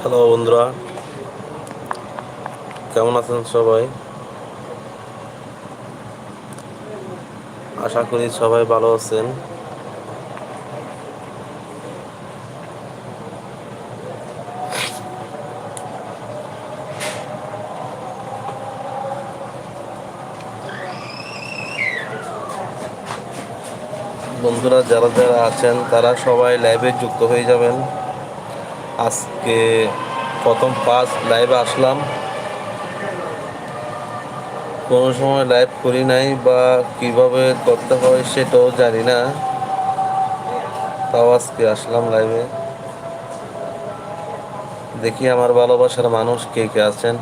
Hello বন্ধুরা। কেমন আছেন সবাই? আশা করি সবাই ভালো আছেন। বন্ধুরা, যারা যারা আছেন, তারা সবাই লাইভে যুক্ত হয়ে যাবেন। আজকে প্রথম পাঁচ লাইভে আসলাম। কোনো সময় লাইভ করি নাই বা কীভাবে করতে হয় সেটাও জানি না। তাও আজকে আসলাম লাইভে দেখি আমার ভালোবাসার মানুষ কে কে আছেন।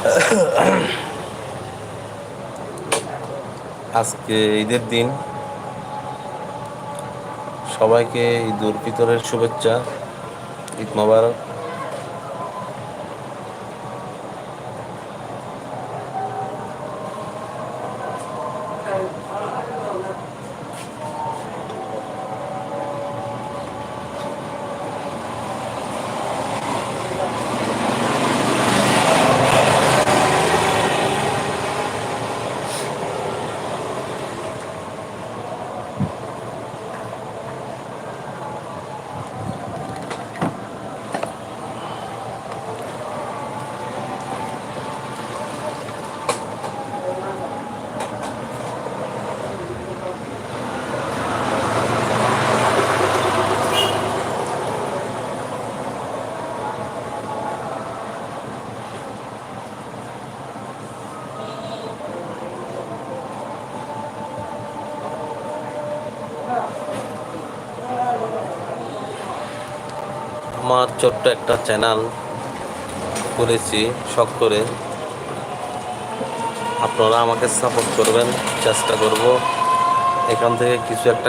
আজকে ঈদের দিন। সবাইকে ঈদ উল ফিতরের শুভেচ্ছা ঈদ মোবারক। আমার ছোট্ট একটা চ্যানেল করেছি, শখ করে। আপনারা আমাকে সাপোর্ট করবেন, চেষ্টা করব। এখান থেকে কিছু একটা